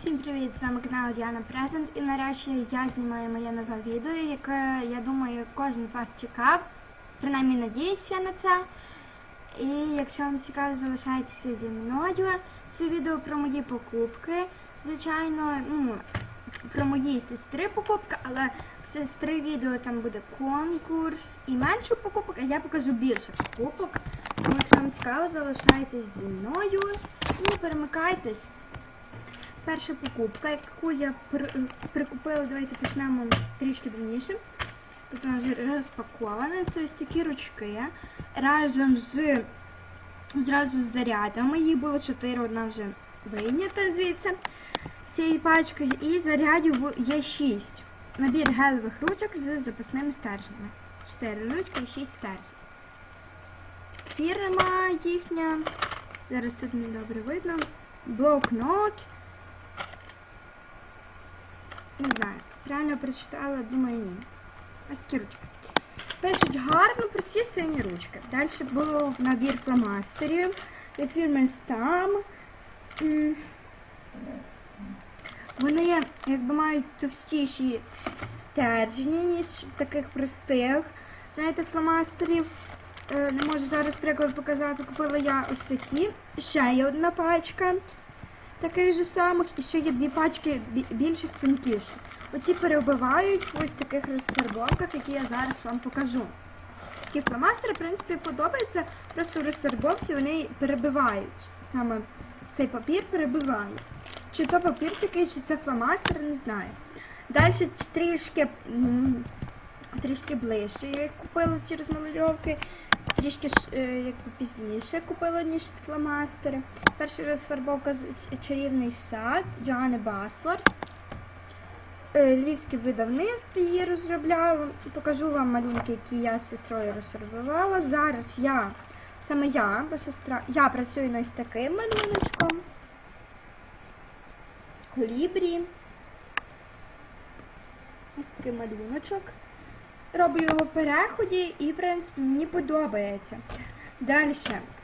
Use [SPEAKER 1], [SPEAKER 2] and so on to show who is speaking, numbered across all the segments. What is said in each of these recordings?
[SPEAKER 1] Всім привіт! З вами канал Діана Презент і нарешті я знімаю моє нове відео, яке, я думаю, кожен з вас чекав. Принаймні надіюся на це. І якщо вам цікаво, залишайтеся зі мною. Це відео про мої покупки. Звичайно, ну, про мої сестри покупки, але в сестри відео там буде конкурс і менше покупок, а я покажу більше покупок. Тому якщо вам цікаво, залишайтесь зі мною. Ну, перемикайтесь. Перша покупка, яку я при- прикупила, давайте почнемо трішки давніше. Тут вона вже розпакована. Це ось такі ручки. Разом з зразу з зарядами. Їх було 4, одна вже вийнята звідси з цієї пачки. І зарядів є 6. Набір гелевих ручок з запасними стержнями. 4 ручки і 6 стержень. Фірма їхня. Зараз тут не добре видно. Блокнот. Не знаю. Правильно прочитала, думаю, ні. Ось такі ручки. Пишуть гарно, прості сині ручки. Далі був набір фломастерів від фірми Stam. Вони якби мають товстіші стержні, ніж таких простих. Знаєте, фломастерів. Е, Не можу зараз приклад показати. Купила я ось такі. Ще є одна пачка таких же самих, і ще є дві пачки більших, тонкіших. Оці перебивають в таких розфарбовках, які я зараз вам покажу. Такі фломастери, в принципі, подобаються, просто розфарбовці вони перебивають. Саме цей папір перебиває. Чи то папір такий, чи це фломастер, не знаю. Далі трішки, трішки ближче я купила ці розмальовки. Трішки е, якби пізніше купила, ніж фломастери. Перша розфарбовка чарівний сад Джоанни Басфорд. Е, Львівське видавництво її розробляло. Покажу вам малюнки, які я з сестрою розфарбувала. Зараз я, саме я, бо сестра, я працюю над таким малюночком. Колібрі. Ось такий малюночок. Роблю його в переході і, в принципі, мені подобається. Далі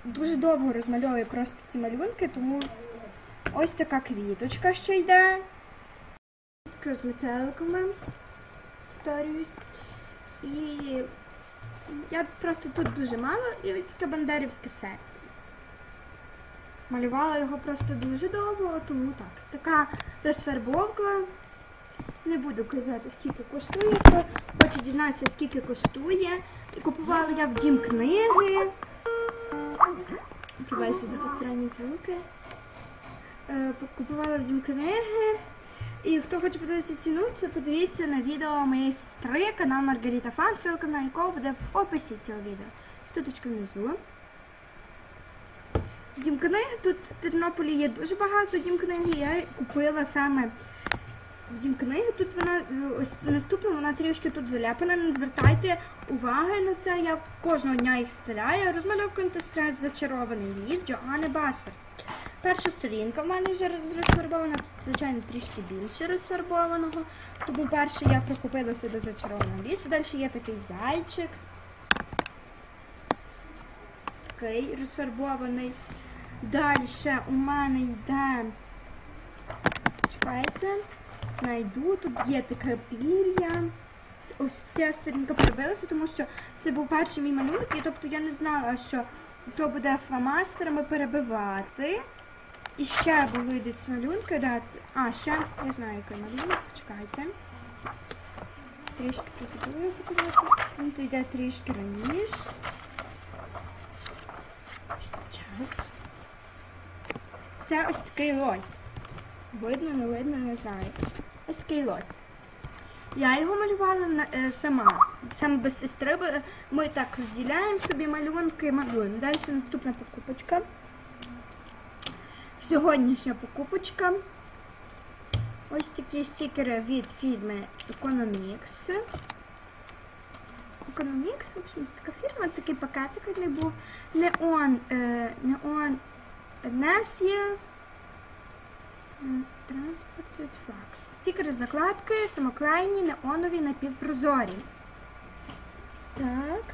[SPEAKER 1] дуже довго розмальовую просто ці малюнки, тому ось така квіточка ще йде. З метеликами. Повторююсь. І я просто тут дуже мало і ось таке бандерівське серце. Малювала його просто дуже довго, тому так. Така розфарбовка. Не буду казати, скільки коштує. Хоче дізнатися, скільки коштує. Купувала я в дім книги. Пробачте за посторонні звуки. Е, Купувала в дім книги. І хто хоче подивитися ціну, це подивіться на відео моєї сестри, канал Маргарита Фан, ссылка на якого буде в описі цього відео. Стуточка внизу. Дім книги. Тут в Тернополі є дуже багато дім книги. Я купила саме дім. Тут вона е, ось наступна, вона трішки тут заляпана. Не звертайте уваги на це. Я кожного дня їх вставляю. Розмальовка антистрес зачарований ліс Джоанни Басфорд. Перша сторінка в мене вже розфарбована, звичайно, трішки більше розфарбованого. Тому перше я прикупилася до зачарованого лісу. Далі є такий зайчик. Такий розфарбований. Далі у мене йде. Чекайте, знайду. Тут є таке пір'я. Ось ця сторінка перебилася, тому що це був перший мій малюнок, і тобто я не знала, що то буде фломастерами перебивати. І ще були десь малюнки, да, це... А, ще, я знаю, який малюнок, чекайте. Трішки позабула показати. Він то йде трішки раніше. Час. Це ось такий лось. Видно, не видно, не знаю. Ось такий. Я його малювала е, сама. Саме без сестри. Ми так розділяємо собі малюнки, і малюємо. Далі наступна покупочка. Сьогоднішня покупочка. Ось такі стікери від фірми Economix. Economix, в общем, така фірма, такий пакетик них був. Неон, е, неон Днес є. Транспорт флакс. Стікери закладки, самоклейні, неонові, напівпрозорі. Так.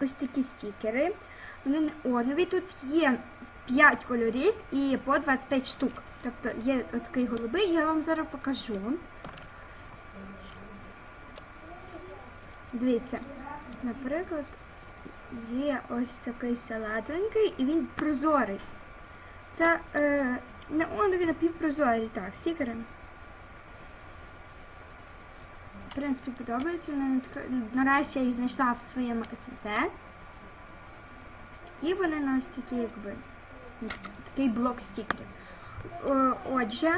[SPEAKER 1] Ось такі стікери. Вони неонові. Тут є 5 кольорів і по 25 штук. Тобто є такий голубий, я вам зараз покажу. Дивіться, наприклад, є ось такий салатовенький і він прозорий. Це е, неонові напівпрозорі, так, стікери. В принципі, подобаються. Вони натх- нарешті я їх знайшла в своєму СМТ. І вони на ось такі, якби, такий блок стікерів. Отже,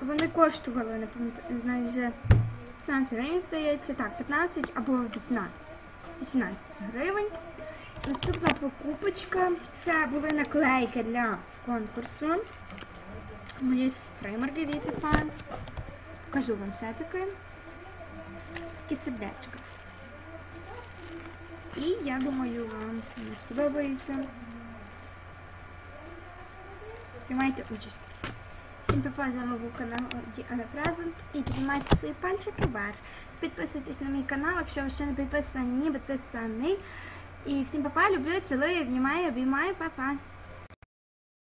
[SPEAKER 1] вони коштували, не пам'ятаю, майже 15 гривень, здається, так, 15 або 18. 18 гривень. Наступна покупочка. Це були наклейки для конкурсу. Мої сестри Маргаріти Фан. Покажу вам все-таки. Такі. І я думаю, вам вони сподобаються. Приймайте участь. Всім папа, з вами був канал Діана Презент і піднімайте свої пальчики вверх. Підписуйтесь на мій канал, якщо ви ще не підписані, підписаний. І всім папа, люблю, цілую, обнімаю, обіймаю, папа.